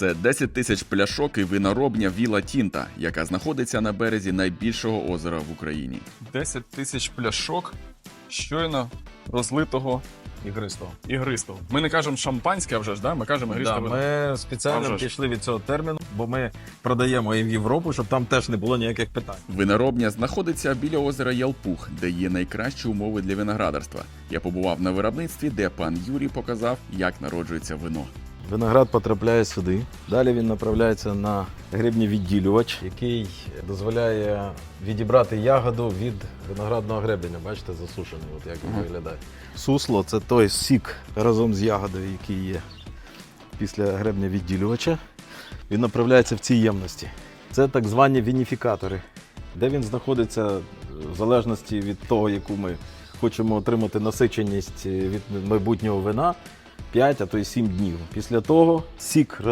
Це 10 тисяч пляшок і виноробня Віла Тінта, яка знаходиться на березі найбільшого озера в Україні. 10 тисяч пляшок щойно розлитого Ігристого. ігристого. Ми не кажемо шампанське, а вже ж, да? ми кажемо ігристе Да, вино. ми А вже спеціально ж. пішли від цього терміну, бо ми продаємо і в Європу, щоб там теж не було ніяких питань. Виноробня знаходиться біля озера Ялпух, де є найкращі умови для виноградарства. Я побував на виробництві, де пан Юрій показав, як народжується вино. Виноград потрапляє сюди. Далі він направляється на гребневідділювач, який дозволяє відібрати ягоду від виноградного гребеня. Бачите, засушений, от як він виглядає. Сусло це той сік разом з ягодою, який є після гребневідділювача. Він направляється в ці ємності. Це так звані вініфікатори, де він знаходиться е, в залежності від того, яку ми хочемо отримати насиченість е, від майбутнього вина. 5, а то й 7 днів. Після того сік роз